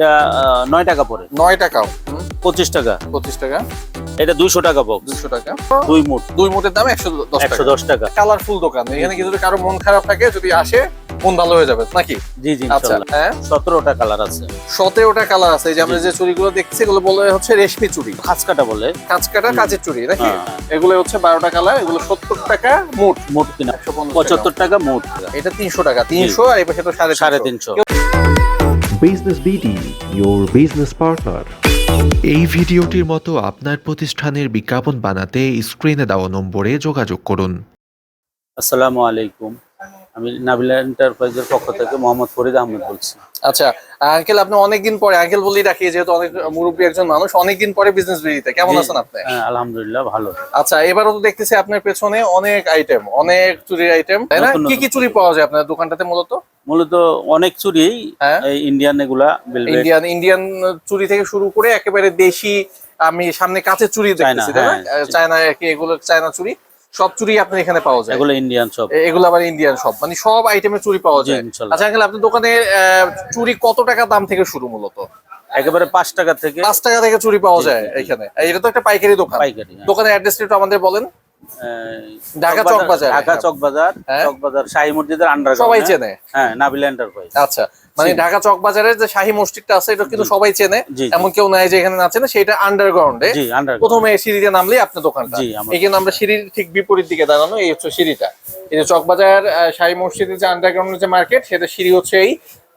এটা নয় টাকা পড়ে। নয় টাকা পঁচিশ টাকা। পঁচিশ টাকা। এটা দুইশো টাকা বক্স দুশো টাকা। দুই মুঠ। দুই মোটের দাম একশো দশ একশো টাকা দশ টাকা। কালারফুল দোকান। এখানে কি যদি কারও মন খারাপ থাকে যদি আসে মন ভালো হয়ে যাবে নাকি? জি জি আচ্ছা হ্যাঁ। সতেরোটা কালার আছে। সতেরোটা কালার আছে। এই যে আমরা যে চুড়িগুলো দেখছি এগুলো বলে হচ্ছে রেশমি চুড়ি। খাঁচ কাটা বলে। কাঁচ কাটা কাঁচের চুড়ি নাকি? হ্যাঁ। এগুলো হচ্ছে বারোটা কালার এগুলো সত্তর টাকা মোট মোট কিনা। পঁচাত্তর টাকা মোট এটা তিনশো টাকা তিনশো আর এই পাশে তো সাড়ে সাড়ে তিনশো। তিনশো বিডি ইয়োর বিজনেস পার্টনার এই ভিডিওটির মতো আপনার প্রতিষ্ঠানের বিজ্ঞাপন বানাতে স্ক্রিনে দেওয়া নম্বরে যোগাযোগ করুন। আসসালামু আলাইকুম। আমি নাবিলা এন্টারপ্রাইজের পক্ষ থেকে মোহাম্মদ ফরিদ আহমেদ বলছি। আচ্ছা আঙ্কেল আপনি অনেকদিন পরে আঙ্কেল বলেই রাখি যেহেতু অনেক মুরব্বী একজন মানুষ অনেকদিন পরে বিজনেস বেরিয়েতে কেমন আছেন আপনি? হ্যাঁ, আলহামদুলিল্লাহ ভালো। আচ্ছা এবারও তো দেখতেছি আপনার পেছনে অনেক আইটেম অনেক চুরির আইটেম তাই না? কি কি চুরি পাওয়া যায় আপনার দোকানটাতে মূলত? মূলত অনেক চুরি হ্যাঁ। এই ইন্ডিয়ান এগুলা ইন্ডিয়ান ইন্ডিয়ান চুরি থেকে শুরু করে একেবারে দেশি আমি সামনে কাঁচের চুরি দেখতেছি তাই না? হ্যাঁ, চায়না এগুলো চায়না চুরি? সব চুরি আপনার এখানে পাওয়া যায়। এগুলো ইন্ডিয়ান সব এগুলো আবার ইন্ডিয়ান সব মানে সব আইটেমের চুরি পাওয়া যায়। আচ্ছা আঙ্কেল আপনার দোকানে চুরি কত টাকা দাম থেকে শুরু মূলত? একেবারে পাঁচ টাকা থেকে। পাঁচ টাকা থেকে চুরি পাওয়া যায়। এখানে। এটা তো একটা পাইকারি দোকান। পাইকারি হ্যাঁ। দোকানের অ্যাড্রেসটা একটু আমাদের বলেন। ঢাকা চক বাজার। ঢাকা চক বাজার হ্যাঁ। চক বাজার শাহী মসজিদের আন্ডার সবাই চেনে। হ্যাঁ নাবিলা এন্টারপ্রাইজ আচ্ছা। মানে ঢাকা চক বাজারের যে শাহী মসজিদটা আছে এটা কিন্তু সবাই চেনে। এমন কেউ নাই যে এখানে না চেনে সেটা আন্ডারগ্রাউন্ডে প্রথমে সিঁড়িতে নামলেই আপনার দোকানটা। এই কিন্তু এখানে আমরা সিঁড়ির ঠিক বিপরীত দিকে দাঁড়ানো এই হচ্ছে সিঁড়িটা। এই যে চকবাজার শাহী মসজিদের যে আন্ডারগ্রাউন্ডের যে মার্কেট সেটা সিঁড়ি হচ্ছে এই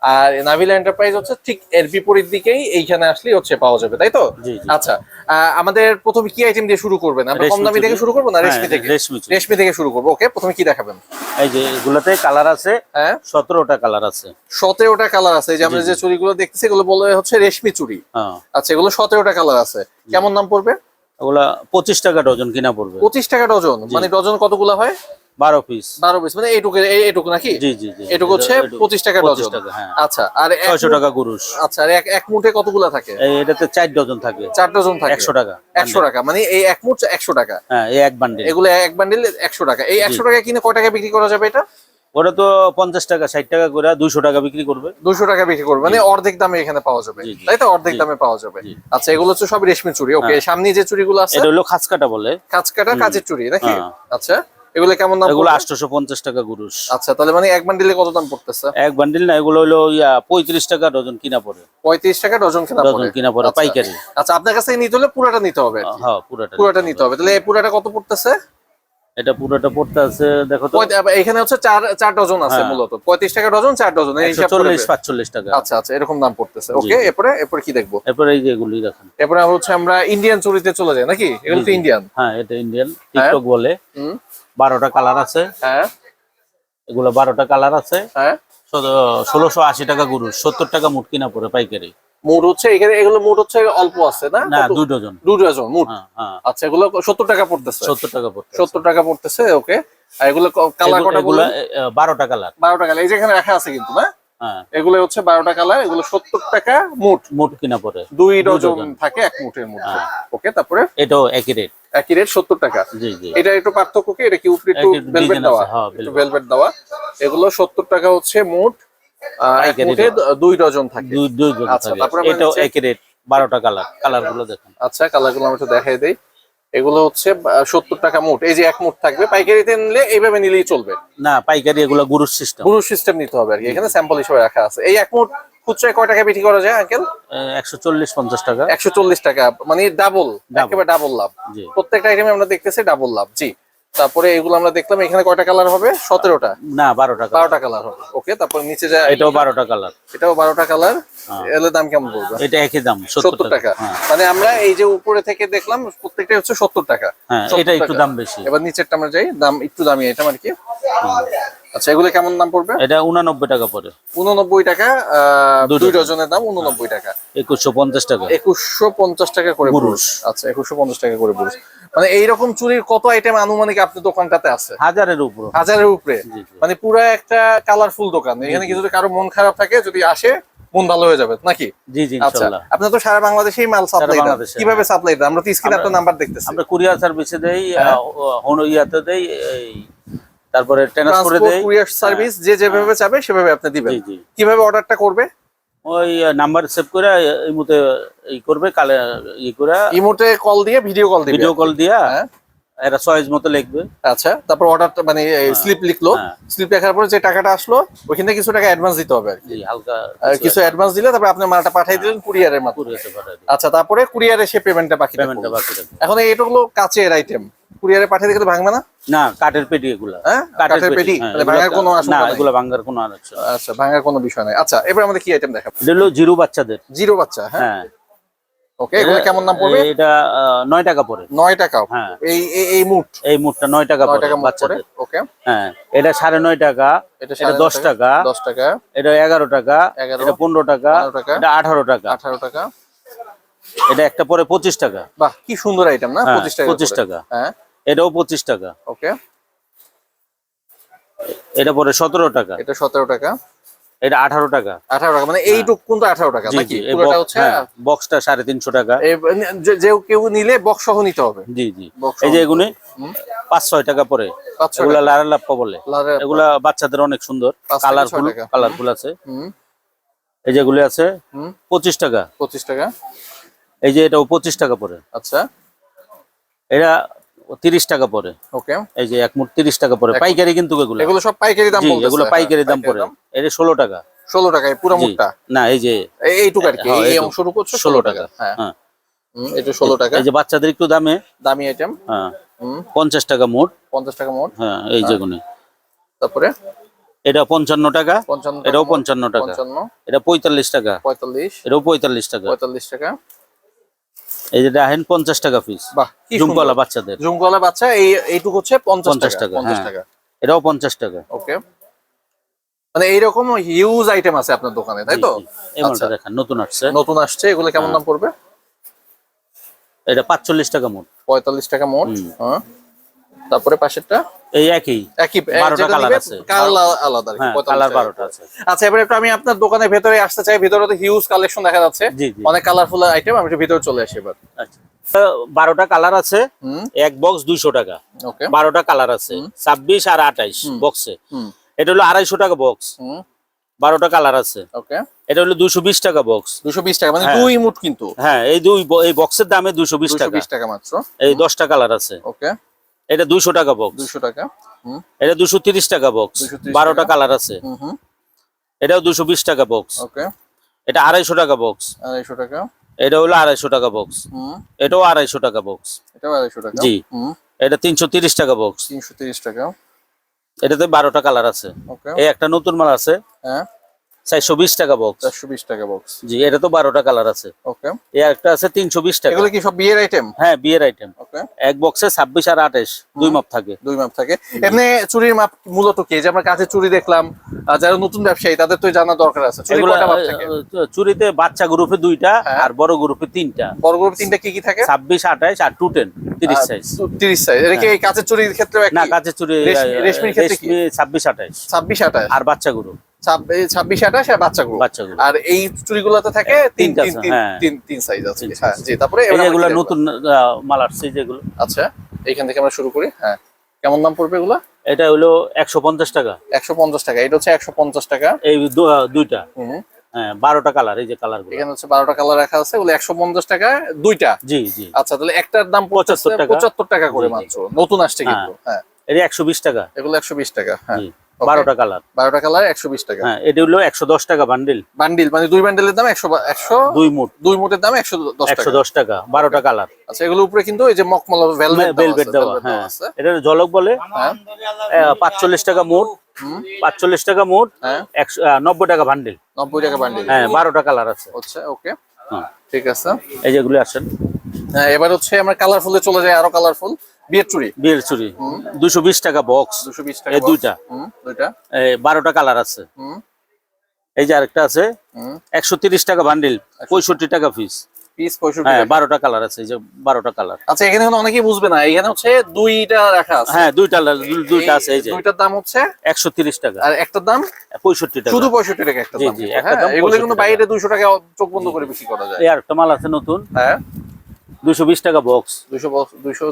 আর নাভিলা এন্টারপ্রাইজ হচ্ছে ঠিক এর বিপরীত দিকেই এইখানে আসলেই হচ্ছে পাওয়া যাবে তাই তো। আচ্ছা আমাদের প্রথমে কি আইটেম দিয়ে শুরু করবেন? আমরা কম দামি থেকে? শুরু করব না? রেশমি হ্যাঁ, থেকে? রেশমি রেশমি থেকে শুরু করব ওকে প্রথমে কি দেখাবেন? এই যে এগুলাতে কালার আছে হ্যাঁ। সতেরোটা কালার আছে। সতেরোটা কালার আছে এই যে আমরা যে। চুড়িগুলো দেখতেছি এগুলো বলে হচ্ছে রেশমি চুড়ি। হ্যাঁ। আচ্ছা এগুলো সতেরোটা কালার আছে। কেমন দাম পড়বে? ওগুলা পঁচিশ টাকা ডজন কিনা পড়বে। পঁচিশ টাকা ডজন মানে ডজন কতগুলো হয়? বারো পিস বারো পিস মানে এইটুকু এই- এইটুকু নাকি? জি জি জি। এটুকু হচ্ছে এটা- পঁচিশ টাকা ডজন। হ্যাঁ। আচ্ছা আর এক ছয়শো মু- টাকা গুরুষ আচ্ছা আর এক এক মুঠে কতগুলা থাকে? এটাতে চার ডজন থাকে। চার ডজন থাকে। একশো টাকা। একশো টাকা মানে এই এক মুঠ একশো টাকা। হ্যাঁ এই এক বান্ডেল এগুলো এক বান্ডিল একশো টাকা। এই একশো টাকা কিনে কয় টাকা বিক্রি করা যাবে এটা? ওটা তো পঞ্চাশ টাকা ষাট টাকা করে দুইশো টাকা বিক্রি করবে। দুশো টাকা বিক্রি করবে মানে অর্ধেক দামে এখানে পাওয়া যাবে। তাই তো? অর্ধেক দামে পাওয়া যাবে। আচ্ছা এগুলো হচ্ছে সব রেশমি চুড়ি ওকে হ্যাঁ। সামনে যে চুড়িগুলো আছে এটা হলো খাঁচ কাটা বলে কাঁচ কাজের চুড়ি নাকি? হ্যাঁ। আচ্ছা। এগুলো কেমন দাম এগুলো পড়বে? আটশোশো পঞ্চাশ টাকা গুরুষ আচ্ছা তাহলে মানে এক বান্ডিলে কত দাম পড়তেছে? এক বান্ডিল না এগুলো হলো ইয়া পঁয়ত্রিশ টাকা ডজন কিনা পড়ে। পঁয়ত্রিশ টাকা ডজন কেনা ডজন পড়ে। কিনা পড়ে আচ্ছা। পাইকারি। আচ্ছা আপনার কাছে নিতে হলে পুরাটা নিতে হবে। হ্যাঁ পুরাটা পুরাটা নিতে হবে। তাহলে এই পুরাটা কত পড়তেছে? এটা পুরোটা পড়তে আছে দেখো তো। এখানে হচ্ছে চার চার ডজন আছে হ্যাঁ। মূলত। পঁয়ত্রিশ টাকা ডজন চার ডজন এই চল্লিশ। পাঁচচল্লিশ টাকা। আচ্ছা আচ্ছা এরকম দাম পড়তেছে। ওকে এরপরে এরপর কি দেখব? এরপরে এই যে এগুলি দেখেন। এরপরে হচ্ছে আমরা ইন্ডিয়ান চুরিতে চলে যাই নাকি? এগুলো তো। ইন্ডিয়ান হ্যাঁ এটা ইন্ডিয়ান টিকটক বলে। হুম। বারোটা কালার আছে। হ্যাঁ। এগুলো বারোটা কালার আছে। হ্যাঁ। ষোলোশো আশি টাকা গুরু সত্তর টাকা মুট কিনা পরে পাইকারি। হচ্ছে এখানে এগুলো হচ্ছে অল্প আছে না? না দুই ডজন ডজন আচ্ছা এগুলো সত্তর টাকা পড়তেছে। সত্তর টাকা সত্তর টাকা পড়তেছে ওকে। আর এগুলো কালার কটা বারোটা কালার বারোটা কালার এই যেখানে রাখা আছে কিন্তু না? এগুলো হচ্ছে বারোটা কালার এগুলো সত্তর টাকা মুঠ মুট কিনা পরে দুই ডজন। থাকে এক মুঠের মধ্যে। হ্যাঁ। ওকে তারপরে এটাও একই রেট একই রেট সত্তর টাকা। এটা একটু পার্থক্য কি? এটা কি উপরে একটু একটু ভেলভেট দেওয়া? হ্যাঁ, একটু ভেলভেট দেওয়া। এগুলো সত্তর টাকা হচ্ছে মুঠে। দুই ডজন থাকে। দুই আচ্ছা, তারপরে এটাও একই রেট বারোটা কালার। কালারগুলো দেখেন। আচ্ছা কালারগুলো আমি একটু দেখাই দেই। এগুলো হচ্ছে সত্তর টাকা মোট। এই যে এক মুঠ থাকবে পাইকারিতে নিলে এইভাবে নিলেই চলবে। না পাইকারি এগুলো গুরুর সিস্টেম গুরুর সিস্টেম নিতে হবে আর কি। এখানে স্যাম্পল হিসেবে রাখা আছে। এই এক মুঠ খুচরায় কয় টাকা বিক্রি করা যায় আঙ্কেল একশো চল্লিশ পঞ্চাশ টাকা। একশো চল্লিশ টাকা মানে ডাবল একেবারে ডাবল লাভ। প্রত্যেকটা আইটেমে আমরা দেখতেছি ডাবল লাভ জি। তারপরে এগুলো আমরা দেখলাম এখানে কয়টা কালার হবে? সতেরোটা? না বারোটা বারোটা কালার হবে। ওকে তারপর নিচে যায় এটাও বারোটা কালার এটাও বারোটা কালার হ্যাঁ। এলে দাম কেমন বলব এটা একই দাম সত্তর টাকা। হ্যাঁ। মানে আমরা এই যে উপরে থেকে দেখলাম প্রত্যেকটা হচ্ছে সত্তর টাকা। হ্যাঁ 70 এটা একটু দাম বেশি। এবার নিচেরটা আমরা যাই দাম একটু দামি এটা আর কি? আচ্ছা এগুলো কেমন দাম পড়বে? এটা উনানব্বই টাকা পড়ে। উননব্বই টাকা আহ, দুই ডজনের দাম উননব্বই টাকা। একুশশো পঞ্চাশ টাকা। একুশশো পঞ্চাশ টাকা করে। বুরুষ আচ্ছা একুশশো পঞ্চাশ টাকা করে বুরুষ মানে এইরকম চুরির কত আইটেম আনুমানিক আপনার দোকানটাতে আছে? হাজারের উপর। হাজারের উপরে? মানে পুরো একটা কালারফুল দোকান। এখানে কি যদি কারও মন খারাপ থাকে যদি আসে মন ভালো হয়ে যাবে নাকি? জি জি আচ্ছা আপনার তো সারা বাংলাদেশেই মাল সাপ্লাই দেন কীভাবে হ্যাঁ। সাপ্লাই দেন আমরা তো স্ক্রিনে আপনার নাম্বার দেখতেছি। আমরা কুরিয়ার সার্ভিসে দেই হ্যাঁ। ইয়াতে দেই এই তারপরে ট্রান্সপোর্টে দেই। কুরিয়ার সার্ভিস যে যেভাবে চাবে সেভাবে আপনি দিবেন। কীভাবে অর্ডারটা করবে? ওই নাম্বার সেভ করে এই মুহূর্তে ই করবে কালে ই করে। ইমোতে কল দিয়ে ভিডিও কল দিবে। ভিডিও কল দিয়া। হ্যাঁ। এরা চয়েস মতো লিখবে। আচ্ছা তারপর অর্ডারটা মানে স্লিপ লিখলো। হ্যাঁ। স্লিপ লেখার পরে যে টাকাটা আসলো ওইখান থেকে কিছু টাকা অ্যাডভান্স দিতে হবে আর কি। হালকা কিছু অ্যাডভান্স দিলে তারপর আপনি মালটা পাঠিয়ে দিলেন কুরিয়ারের মাধ্যমে। পাঠাই দিই আচ্ছা তারপরে কুরিয়ারে সে পেমেন্টটা বাকি পেমেন্টটা বাকি এখন এটা হলো কাচের আইটেম কুরিয়ারে পাঠিয়ে দিলে ভাঙবে না? না কাঠের পেটি এগুলা। হ্যাঁ কাঠের পেটি হ্যাঁ, ভাঙার কোনো না এগুলা ভাঙার কোনো আচ্ছা ভাঙার কোনো বিষয় নাই। আচ্ছা এবার আমাদের কি আইটেম দেখাবো? হলো জিরো বাচ্চাদের। জিরো বাচ্চা হ্যাঁ। হ্যাঁ। ওকে এগুলো কেমন দাম পড়বে? এটা আহ, নয় টাকা পড়ে। নয় টাকা। হ্যাঁ। এই এই- মুট এই মুটটা নয় টাকা নয় পড়ে টাকা পড়ে? বাচ্চাদের। ওকে হ্যাঁ এটা সাড়ে নয় টাকা এটা এটা সাড়ে দশ নয় টাকা। দশ টাকা। এটা এগারো টাকা 11, এটা পনেরো টাকা এটা আঠারো টাকা। আঠারো টাকা। এটা একটা পরে পঁচিশ টাকা। বাহ কি সুন্দর আইটেম না? হ্যাঁ, পঁচিশ টাকা 25 টাকা। হ্যাঁ। এটাও পঁচিশ টাকা। ওকে এটা পরে সতেরো টাকা। এটা সতেরো টাকা। এটা আঠারো টাকা। আঠারো টাকা মানে এইটুক কিন্তু আঠারো টাকা। নাকি? পুরোটা হচ্ছে হ্যাঁ, বক্সটা সাড়ে তিনশো টাকা। যে- কেউ নিলে বক্স সহ নিতে হবে। জি জি। এই যে। এগুলি পাঁচ ছয় টাকা পরে। এগুলা টাকা। লারা লাপ্পা বলে। এগুলা বাচ্চাদের অনেক সুন্দর। কালারফুল কালারফুল আছে। হুম। এই যেগুলি আছে হুম। পঁচিশ টাকা। পঁচিশ টাকা। এই যে এটাও পঁচিশ টাকা পরে। আচ্ছা। এটা তিরিশ টাকা পরে। ওকে এই যে এক মুঠ তিরিশ টাকা পরে। পাইকারি কিন্তু এগুলো। এগুলো সব পাইকারি দাম বলতেছে, এগুলো হ্যাঁ, পাইকারি দাম? পরে এটা ষোলো টাকা। ষোলো টাকায় পুরো জি। না এই যে এইটুকু আর কি। হ্যাঁ, এই। অংশটুকু হচ্ছে ষোলো ষোলো টাকা। টাকা। হ্যাঁ। হ্যাঁ। এটা ষোলো টাকা। এই যে বাচ্চাদের একটু দামে। দামি আইটেম হ্যাঁ। হুম। পঞ্চাশ টাকা মোট। পঞ্চাশ টাকা মোট। হ্যাঁ এই যেগুলি। তারপরে? এটা পঞ্চান্ন টাকা। এটাও মোট, পঞ্চান্ন টাকা। এটা পঁয়তাল্লিশ টাকা। পঁয়তাল্লিশ। এটাও পঁয়তাল্লিশ টাকা। পঁয়তাল্লিশ টাকা। এই যে দেখেন পঞ্চাশ টাকা পিস বাহ জুমকলা বাচ্চাদের। জুমকলা বাচ্চা এই এইটুকু হচ্ছে পঞ্চাশ পঞ্চাশ টাকা টাকা পঞ্চাশ হ্যাঁ। টাকা। এটাও পঞ্চাশ টাকা। ওকে মানে এইরকম হিউজ আইটেম আছে আপনার দোকানে তাই তো? আচ্ছা। দেখেন নতুন আসছে। নতুন আসছে এগুলো কেমন হ্যাঁ। দাম পড়বে? এটা পাঁচচল্লিশ টাকা মোট। পঁয়তাল্লিশ টাকা মোট হ্যাঁ। তারপরে পাশেরটা? এই একই। একই বারোটা যেটা colour নিবে, আছে। colour আলাদা আর কি, হ্যাঁ 45 কালার টাকা। বারোটা আছে। আচ্ছা এবারে একটু আমি আপনার দোকানের ভেতরে আসতে চাই ভেতরে তো হিউজ কালেকশন দেখা যাচ্ছে। অনেক কালারফুল আইটেম আমি ভিতরে চলে আসি এবার। আচ্ছা। বারোটা কালার আছে হুম। এক বক্স দুইশো টাকা। ওকে বারোটা কালার আছে ছাব্বিশ আর আঠাইশ বক্সে হুম। এটা হলো আড়াইশো টাকা বক্স হুম। বারোটা কালার আছে। ওকে এটা হলো দুশো বিশ টাকা বক্স দুশো বিশ টাকা মানে হ্যাঁ। দুই মুট কিন্তু। হ্যাঁ এই দুই এই বক্সের দামে দুশো বিশ টাকা বিশ টাকা। মাত্র। এই দশটা কালার আছে। ওকে এটা দুইশো টাকা বক্স দুশো টাকা হুম। এটা দুশো তিরিশ টাকা বক্স 230 বারোটা কালার আছে। এটাও দুশো বিশ টাকা বক্স ওকে। এটা আড়াইশো টাকা বক্স আড়াইশো টাকা। এটা হলো আড়াইশো টাকা বক্স হুম। এটাও আড়াইশো টাকা বক্স এটাও আড়াইশো টাকা। জি। এটা তিনশো তিরিশ টাকা বক্স তিনশো তিরিশ টাকা। এটাতে বারোটা কালার আছে। ওকে। এই একটা নতুন মাল আছে। হ্যাঁ। চারশো বিশ টাকা বক্স চারশো বিশ টাকা বক্স জি এটা তো বারোটা কালার আছে। ওকে এই একটা আছে তিনশো বিশ টাকা। এগুলো কি সব বিয়ের আইটেম হ্যাঁ বিয়ের আইটেম ওকে এক বক্সে ছাব্বিশ আর আঠাশ দুই মাপ থাকে। দুই মাপ থাকে। এমনি চুরির মাপ মূলত কি? যে আমরা কাছে চুরি দেখলাম যারা নতুন ব্যবসায়ী তাদের তো জানা দরকার আছে। চুরিতে বাচ্চা গ্রুপে দুইটা হ্যাঁ। আর বড় গ্রুপে তিনটা। বড় গ্রুপ তিনটা কি কি থাকে? ছাব্বিশ আঠাশ আর টু টেন তিরিশ সাইজ তিরিশ সাইজ এটা কি এই কাঁচের চুরির ক্ষেত্রে না কাঁচের চুরি রেশমি- রেশমির ক্ষেত্রে ছাব্বিশ আঠাশ। ছাব্বিশ আঠাশ। আর বাচ্চা গ্রুপ। ছাব্বিশ আঠাশ আর বাচ্চা গ্রুপ বাচ্চা গ্রুপ আর এই চুরিগুলোতে থাকে তিন তিন তিন হ্যাঁ। সাইজ আছে। হ্যাঁ জি তারপরে দেখব? নতুন মাল আসছে যেগুলো আচ্ছা এইখান থেকে আমরা শুরু করি। হ্যাঁ কেমন দাম পড়বে এগুলো? এটা হলো একশো পঞ্চাশ টাকা। একশো পঞ্চাশ টাকা এটা হচ্ছে একশো পঞ্চাশ টাকা। এই দুইটা। হ্যাঁ বারোটা কালার এই যে কালার এখানে হচ্ছে বারোটা কালার রাখা আছে ওগুলো একশো পঞ্চাশ টাকা দুইটা। জি জি। আচ্ছা তাহলে একটার দাম 75 টাকা। পঁচাত্তর টাকা করে। মাত্র। নতুন আসছে কিন্তু হ্যাঁ। এটা একশো বিশ টাকা। এগুলো একশো বিশ টাকা হ্যাঁ। বারোটা কালার। বারোটা কালার একশো বিশ টাকা। হ্যাঁ এটা হলো একশো দশ টাকা বান্ডিল। বান্ডিল মানে দুই বান্ডিলের দাম একশো একশো দুই মুঠ। দুই মোটের দাম একশো দশ একশো দশ টাকা বারোটা কালার। আচ্ছা এগুলো উপরে কিন্তু এই যে মকমলা ভেলভেট দেওয়া হ্যাঁ। এটা ঝলক বলে। হ্যাঁ। পাঁচচল্লিশ টাকা মোট পাঁচচল্লিশ টাকা মোট হ্যাঁ। একশো নব্বই টাকা বান্ডিল। নব্বই টাকা বান্ডিল। হ্যাঁ বারোটা কালার আছে। হচ্ছে ওকে। হ্যাঁ, ঠিক আছে। এই যেগুলো আসেন। হ্যাঁ এবার হচ্ছে আমরা কালারফুলে চলে যাই আরও কালারফুল বিয়ের চুড়ি? বিয়ের চুরি দুশো বিশ টাকা বক্স দুশো বিশ টাকা দুইটা। দুইটা। বারোটা কালার আছে। এই যে আরেকটা আছে একশো তিরিশ টাকা বান্ডিল পঁয়ষট্টি টাকা পিস পিস হ্যাঁ। বারোটা কালার আছে এই যে বারোটা কালার আচ্ছা এখানে অনেকেই বুঝবে না এখানে হচ্ছে দুইটা রাখা আছে। হ্যাঁ দুইটা দুইটা আছে এই যে। দুইটার দাম হচ্ছে একশো টাকা। আর একটার দাম? পঁয়ষট্টি টাকা। শুধু পঁয়ষট্টি টাকা একটা হ্যাঁ দাম এগুলো কিন্তু বাইরে দুইশো টাকা চোখ বন্ধ করে বিক্রি করা যায়। এই আরেকটা মাল আছে নতুন। হ্যাঁ। দুশো বিশ টাকা বক্স দুইশো দুইশো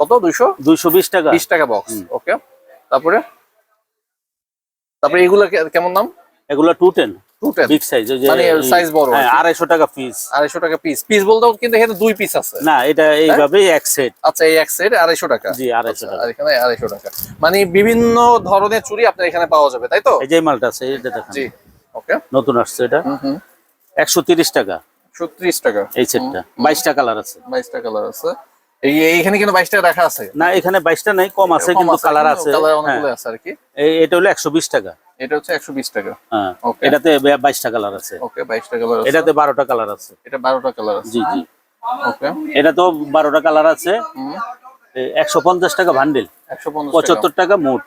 কত? দুইশো? দুইশো বিশ টাকা। বিশ টাকা বক্স ওকে তারপরে? তারপরে এগুলো কেমন দাম? এগুলো two ten two ten big size মানে size বড় হ্যাঁ। আড়াইশো টাকা পিস আড়াইশো টাকা পিস পিস বলতেও কিন্তু এখানে দুই পিস আছে। না এটা এইভাবেই এক সেট আচ্ছা এই এক সেট আড়াইশো টাকা। জি আড়াইশো আচ্ছা, টাকা। আর এখানে আড়াইশো টাকা। মানে বিভিন্ন ধরনের চুড়ি আপনার এখানে পাওয়া যাবে তাই তো? এই যে মালটা আছে এটা দেখেন। জি ওকে নতুন আসছে এটা। একশো তিরিশ টাকা। ছত্রিশ টাকা। এই সেটটা। বাইশটা কালার আছে। বাইশটা কালার আছে। এই এইখানে কিন্তু বাইশটা রাখা আছে। না এখানে বাইশটা নাই কম আছে কিন্তু কালার আছে। কালার হ্যাঁ। অনেকগুলো আছে আর কি। এই- এটা হলো একশো বিশ টাকা। এটা হচ্ছে একশো বিশ টাকা। হ্যাঁ. এটাতে বাইশটা কালার আছে। ওকে বাইশটা কালার আছে। এটাতে বারোটা কালার আছে। এটা বারোটা কালার আছে। জি জি। ওকে। এটা তো বারোটা কালার আছে। একশো পঞ্চাশ টাকা ভান্ডিল পঁচাত্তর টাকা মোট।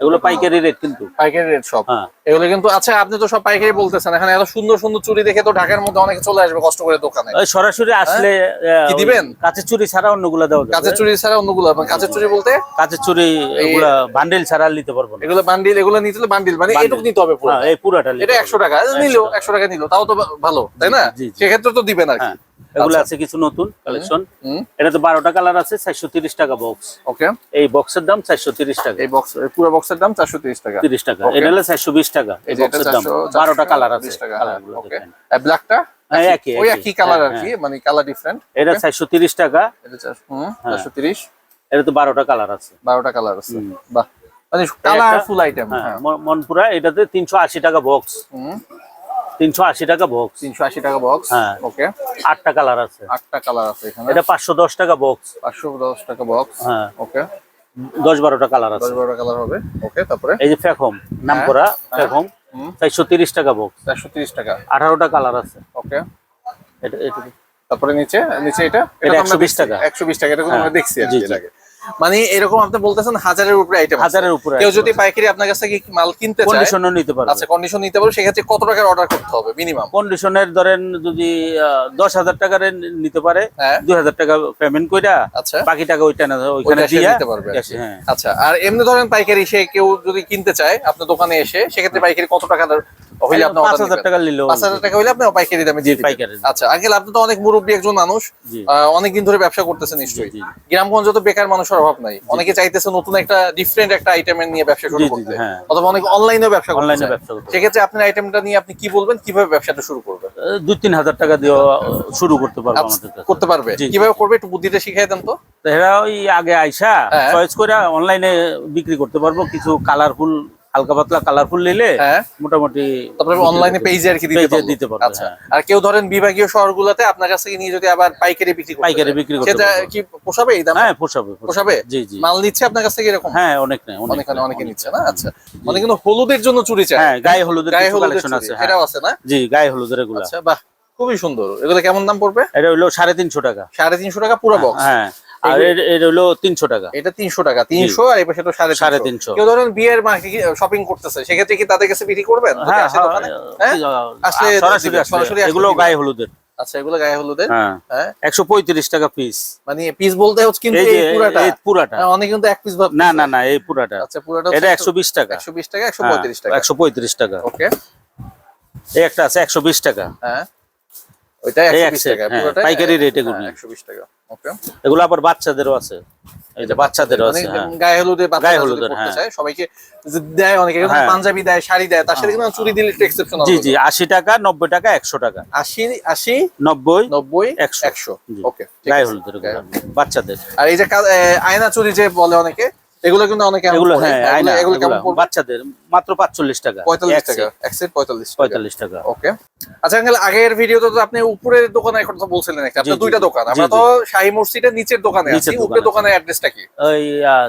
এগুলো পাইকারি রেট কিন্তু। পাইকারি রেট সব। হ্যাঁ। এগুলো কিন্তু আচ্ছা আপনি তো সব পাইকারি বলতেছেন এখানে এত সুন্দর সুন্দর চুড়ি দেখে তো ঢাকার মধ্যে অনেকে চলে আসবে কষ্ট করে দোকানে। সরাসরি আসলে হ্যাঁ? কি দিবেন? কাঁচের চুরি ছাড়া অন্যগুলো দেওয়া কাঁচের চুড়ি ছাড়া অন্যগুলো কাঁচের চুড়ি বলতে? কাঁচের চুরি এগুলা বান্ডিল ছাড়া নিতে পারব না। এগুলো বান্ডিল এগুলো নিতে হলে বান্ডিল মানে। এটুকু নিতে হবে পুরো হ্যাঁ, এই পুরাটা এটা একশো টাকা নিলো একশো টাকা নিলো তাও তো ভালো তাই না। সেক্ষেত্রে তো দিবেন আর কি। এগুলো আচ্ছা। আছে কিছু নতুন কালেকশন এটা তো বারোটা কালার আছে চারশো তিরিশ টাকা বক্স ওকে এই বক্সের দাম চারশো তিরিশ টাকা। এই বক্স পুরো বক্সের দাম চারশো তিরিশ টাকা। তিরিশ টাকা। Okay. এটা হলো চারশো বিশ টাকা। এই বক্সের দাম। কালার আছে কালারগুলো ওকে আর ব্ল্যাকটা ওই একই। একই কালার আর কি মানে কালার ডিফারেন্ট এটা চারশো তিরিশ টাকা। এটা এটা তো কালার আছে। বারোটা কালার আছে। বাহ। মানে কালারফুল আইটেম হ্যাঁ হ্যাঁ। মন- মনপুরা এটাতে তিনশো আশি টাকা বক্স তিনশো আশি টাকা বক্স তিনশো আশি টাকা বক্স হ্যাঁ। ওকে আটটা কালার আছে। আটটা কালার আছে এখানে। এটা পাঁচশো দশ টাকা বক্স পাঁচশো দশ টাকা বক্স হ্যাঁ। ওকে দশ বারোটা কালার দশ আছে বারোটা কালার হবে। ওকে তারপরে? এই যে ফেকম নাম হ্যাঁ, করা হ্যাঁ। ফেকম হুম। চারশো তিরিশ টাকা বক্স চারশো তিরিশ টাকা। আঠারোটা কালার আছে। ওকে এটা এটা তারপরে নিচে নিচে এটা? এটা একশো বিশ 120 একশো টাকা। 120 টাকা এটা হ্যাঁ, দেখছি আগে। মানে এরকম আপনি বলতেছেন হাজারের উপরে আইটেম হাজারের উপরে কেউ যদি পাইকারি আপনার কাছ মাল কিনতে চায় কন্ডিশনও নিতে পারবে। আচ্ছা কন্ডিশন নিতে পারবে সেক্ষেত্রে কত টাকার অর্ডার করতে হবে মিনিমাম কন্ডিশনের ধরেন যদি আহ, দশ হাজার টাকার নিতে পারে হ্যাঁ। দুই হাজার টাকা পেমেন্ট কইরা আচ্ছা। বাকি টাকা ওইটা না ওইখানে দিতে পারবে। হ্যাঁ। আচ্ছা আর এমনি ধরেন পাইকারি সে কেউ যদি কিনতে চায় আপনার দোকানে এসে সেক্ষেত্রে পাইকারি কত টাকা হইলে আপনি পাঁচ হাজার টাকা নিলেও পাঁচ হাজার টাকা হইলে আপনি পাইকারি দামে দিয়ে পাইকারি। আচ্ছা আঙ্কেল আপনি তো অনেক মুরব্বী একজন মানুষ। অনেকদিন ধরে ব্যবসা করতেছেন নিশ্চয়ই জি, জি। গ্রামগঞ্জে তো বেকার মানুষের অভাব নাই। অনেকে চাইতেছে নতুন একটা ডিফারেন্ট একটা আইটেমের নিয়ে ব্যবসা শুরু জি, জি, করতে। হ্যাঁ। অথবা অনেক অনলাইনেও ব্যবসা অনলাইনে ব্যবসা সেক্ষেত্রে আপনার আইটেমটা নিয়ে আপনি কি বলবেন? কীভাবে ব্যবসাটা শুরু করবেন? দুই তিন হাজার টাকা দিয়ে শুরু করতে পারব আচ্ছা, আমাদের করতে পারবে। কীভাবে করবে? একটু বুদ্ধিটা শিখাই দেন তো। এরা ওই আগে আইসা হ্যাঁ। চয়েস করে অনলাইনে বিক্রি করতে পারব। কিছু কালারফুল হালকা পাতলা কালারফুল নিলে হ্যাঁ। মোটামুটি তারপরে অনলাইনে পেজে আর কি দিতে দিতে পারবে, আচ্ছা। হ্যাঁ। আর কেউ ধরেন বিভাগীয় শহরগুলোতে আপনার কাছ থেকে নিয়ে যদি আবার পাইকারি বিক্রি পাইকারি বিক্রি করতে সেটা কি পোষাবে এই দাম? হ্যাঁ পোষাবে পোষাবে। জি জি। মাল নিচ্ছে আপনার কাছ থেকে এরকম? হ্যাঁ অনেক নেই অনেক অনেকে নিচ্ছে না? আচ্ছা। অনেক কিন্তু হলুদের জন্য চুরি চায়। হ্যাঁ গায়ে হলুদের গায়ে কালেকশন আছে হ্যাঁ। এটাও আছে না? জি গায়ে হলুদের এগুলো। আচ্ছা বাহ খুবই সুন্দর। এগুলো কেমন দাম পড়বে? এটা হলো সাড়ে তিনশো টাকা। সাড়ে তিনশো টাকা পুরো বক্স হ্যাঁ। আর এর- হলো তিনশো টাকা। এটা তিনশো টাকা তিনশো আর পাশে তো সাড়ে সাড়ে তিনশো। কেউ ধরেন বিয়ের শপিং করতেছে সেক্ষেত্রে কি তাদের কাছে বিক্রি করবেন? হ্যাঁ? হ্যাঁ, হ্যাঁ? আসলে সরাসরি এগুলো গায়ে হলুদের। আচ্ছা এগুলো গায়ে হলুদের? একশো পঁয়ত্রিশ টাকা পিস মানে পিস বলতে হচ্ছে কিন্তু এই পুরাটা। হ্যাঁ, কিন্তু এক পিস না না না এই পুরাটা। আচ্ছা পুরাটা এটা একশো বিশ টাকা। একশো বিশ টাকা একশো পঁয়ত্রিশ টাকা। একশো পঁয়ত্রিশ টাকা। ওকে। এই একটা আছে একশো বিশ টাকা। হ্যাঁ। ওইটা টাকা হ্যাঁ, পুরোটা পাইকারি rate এগুলো। একশো বিশ টাকা ওকে এগুলো আবার বাচ্চাদেরও আছে। এই যে বাচ্চাদেরও আছে হ্যাঁ। গায়ে হলুদে গায়ে হলুদে হ্যাঁ। চায় সবাইকে দেয় অনেকে। পাঞ্জাবি দেয় শাড়ি দেয় তার সাথে কিন্তু চুরি দিলে একটু জি জি আশি টাকা নব্বই টাকা একশো টাকা। আশি আশি নব্বই নব্বই একশো। একশো। ওকে গায়ে হলুদের বাচ্চাদের। আর এই যে আয়না চুরি যে বলে অনেকে এগুলো কিন্তু অনেকে এগুলো হ্যাঁ আয়না, এগুলো কেমন পড়বে? বাচ্চাদের মাত্র টাকা পঁয়তাল্লিশ এক টাকা এক সেট টাকা। ওকে। আচ্ছা আঙ্কেল আগের ভিডিওতে তো আপনি উপরের দোকানের কথা বলছিলেন একটা আপনার দুইটা দোকান আমরা তো শাহী মসজিদের নিচের দোকানে আছি উপরের দোকানের অ্যাড্রেসটা কি? ওই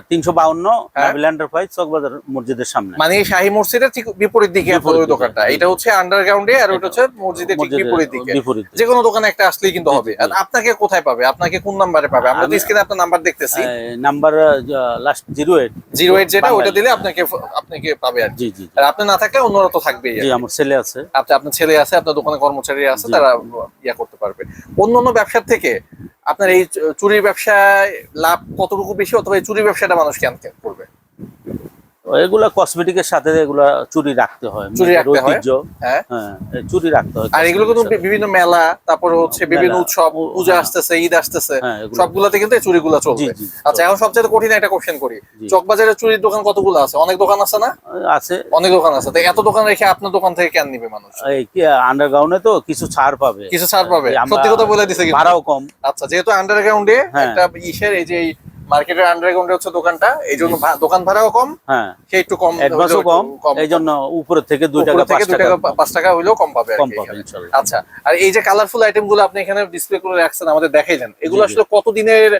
তিনশো বাউন্ন হ্যাঁ। নাবিল এন্টারপ্রাইজ চকবাজার মসজিদের সামনে। মানে শাহী মসজিদের ঠিক বিপরীত দিকে আপনার। দোকানটা। এটা হচ্ছে আন্ডারগ্রাউন্ডে আর ওটা হচ্ছে মসজিদের ঠিক বিপরীত দিকে। যে কোনো দোকানে একটা আসলেই কিন্তু হবে। আর আপনাকে কোথায় পাবে? আপনাকে কোন নাম্বারে পাবে? আমরা তো স্ক্রিনে আপনার নাম্বার দেখতেছি। Number last zero eight zero eight যেটা ওটা দিলে আপনাকে আপনাকে পাবে আর জি জি। আর আপনি না থাকলে অন্যরা তো থাকবেই জি আমার ছেলে আছে। আপনি আপনার ছেলে আছে আপনার দোকানে কর্মচারী আছে তারা ইয়া করতে পারবে। অন্য অন্য ব্যবসার থেকে আপনার এই চুরির ব্যবসায় লাভ কতটুকু বেশি অথবা এই চুরির ব্যবসাটা মানুষকে আনতে করবে? এগুলা কসমেটিকের সাথে এগুলা চুরি রাখতে হয় চুরি রাখতে হয়? হ্যাঁ। হ্যাঁ চুরি রাখতে হয় আর এগুলো কিন্তু বিভিন্ন মেলা তারপরে হচ্ছে বিভিন্ন উৎসব পূজা হ্যাঁ। আসতেছে ঈদ আসতেছে হ্যাঁ, সবগুলাতে কিন্তু এই চুরিগুলো চলবে। আচ্ছা এখন সবচেয়ে কঠিন একটা কোশ্চেন করি। জি। চকবাজারের চুরির দোকান কতগুলো আছে? অনেক দোকান আছে না? আছে। অনেক দোকান আছে। তো এত দোকান রেখে আপনার দোকান থেকে কেন নিবে মানুষ? এই কি আন্ডারগ্রাউন্ডে তো কিছু ছাড় পাবে। কিছু ছাড় পাবে। সত্যি কথা বলে দিছে কিন্তু। ভাড়াও কম। আচ্ছা যেহেতু আন্ডারগ্রাউন্ডে হ্যাঁ। একটা ইসের এই যে মার্কেটের আন্ডারগ্রাউন্ডে হচ্ছে দোকানটা এই জন্য দোকান ভাড়াও কম হ্যাঁ। সে একটু কম অ্যাডভান্সও কম এই জন্য উপরে থেকে দুই টাকা থেকে পাঁচ দুই টাকা টাকা পাঁচ টাকা হইলেও কম পাবে কম পাবে। আচ্ছা আর এই যে কালারফুল আইটেমগুলো আপনি এখানে ডিসপ্লে করে রাখছেন আমাদের দেখাইলেন এগুলো। আসলে কতদিনের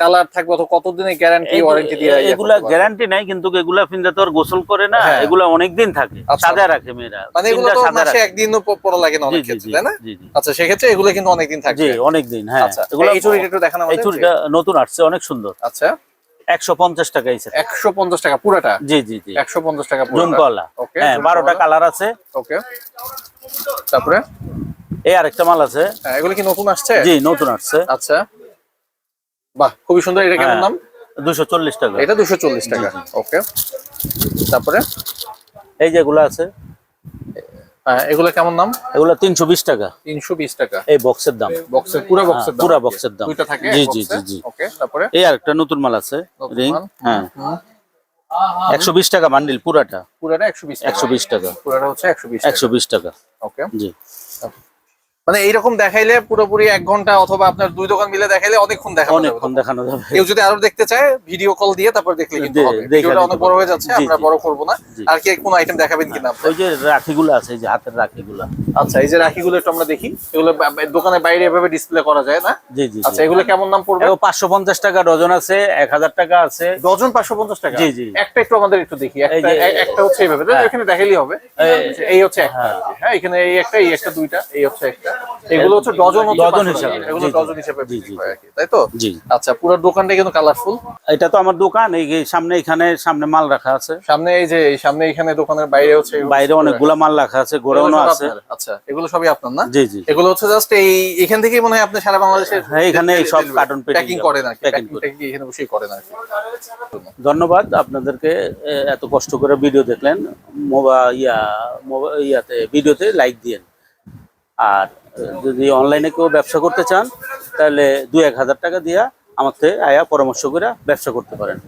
কালার থাকবে অথবা কতদিনের গ্যারান্টি ওয়ারেন্টি দিয়ে এগুলা গ্যারান্টি নাই কিন্তু এগুলা ফিনতে তো আর গোসল করে না হ্যাঁ। এগুলা অনেক দিন থাকে। আচ্ছা। সাদা রাখে মেয়েরা। মানে এগুলো তো মাসে একদিনও পরা লাগে না অনেক ক্ষেত্রে তাই না? জি জি। আচ্ছা সেক্ষেত্রে এগুলো কিন্তু অনেকদিন জি থাকবে। অনেক দিন হ্যাঁ। আচ্ছা এগুলা এই চুড়িটা একটু দেখান এই চুড়িটা নতুন আসছে অনেক সুন্দর। আচ্ছা। একশো পঞ্চাশ টাকা এই set। একশো পঞ্চাশ টাকা পুরাটা? জি জি জি। একশো পঞ্চাশ টাকা জুমকলা। ওকে হ্যাঁ বারোটা কালার আছে। ওকে তারপরে? এই আরেকটা মাল আছে। হ্যাঁ, এগুলো কি নতুন আসছে? জি নতুন আসছে। আচ্ছা। বাহ খুবই সুন্দর। এটা কেমন হ্যাঁ। নাম দুশো চল্লিশ টাকা। এটা দুশো চল্লিশ টাকা। ওকে। তারপরে? এই যেগুলো আছে। হ্যাঁ, এগুলো কেমন এগুলো তিনশো বিশ টাকা। তিনশো বিশ টাকা। এই বক্সের দাম। বক্সের পুরো বক্সের দাম? পুরা দাম। দুইটা থাকে জি, জি, জি, জি। ওকে তারপরে? এই আরেকটা নতুন মাল আছে রিং হ্যাঁ। একশো বিশ টাকা বান্ডিল পুরাটা। পুরাটা একশো বিশ একশো বিশ টাকা। পুরাটা হচ্ছে একশো বিশ একশো বিশ টাকা। ওকে। জি। মানে এইরকম দেখাইলে পুরোপুরি এক ঘণ্টা অথবা আপনার দুই দোকান মিলে দেখাইলে অনেকক্ষণ দেখানো অনেকক্ষণ দেখানো যাবে। কেউ যদি আরও দেখতে চায় ভিডিও কল দিয়ে তারপর দেখলে কিন্তু হবে। ভিডিওটা অনেক বড় হয়ে যাচ্ছে আমরা বড় করব না। আর কি কোন আইটেম দেখাবেন কিনা? ওই যে রাখিগুলো আছে এই যে হাতের রাখিগুলো। আচ্ছা এই যে রাখিগুলো একটু আমরা দেখি। এগুলো দোকানের বাইরে এভাবে ডিসপ্লে করা যায় না? জি জি আচ্ছা এগুলো কেমন দাম পড়বে? পাঁচশো পঞ্চাশ টাকা ডজন আছে এক হাজার টাকা আছে। ডজন পাঁচশো পঞ্চাশ টাকা? জি, জি। একটা একটু আমাদের একটু দেখি। একটা হচ্ছে এইভাবে। হ্যাঁ। এখানে দেখাইলেই হবে। এই- এই হচ্ছে একটা। হ্যাঁ এখানে এই একটা এই একটা দুইটা এই হচ্ছে একটা। এগুলো হচ্ছে ডজন ডজন 500 হিসাবে, এগুলো। ডজন হিসাবে বিক্রি হয় তাই তো? জি। আচ্ছা পুরো দোকানটা কিন্তু কালারফুল এটা তো আমার দোকান এই সামনে এখানে সামনে মাল রাখা আছে। সামনে এই যে সামনে এখানে দোকানের বাইরে হচ্ছে বাইরে অনেকগুলা মাল রাখা আছে আছে। আচ্ছা এগুলো সবই আপনার না? জি জি। এগুলো হচ্ছে জাস্ট এই এখান থেকেই মনে হয় আপনি সারা বাংলাদেশে হ্যাঁ, এখানে সব packing প্যাকিং করেন আর কি এখানে বসেই করেন আর কি। ধন্যবাদ আপনাদেরকে এত কষ্ট করে ভিডিও দেখলেন। মোবা ইয়া মোবা- ইয়াতে ভিডিওতে লাইক দিয়েন। আর যদি অনলাইনে কেউ ব্যবসা করতে চান, তাহলে দু এক হাজার টাকা দিয়া আমাকে আয়া পরামর্শ করে ব্যবসা করতে পারেন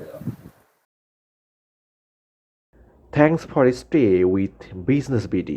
thanks for stay with business BD.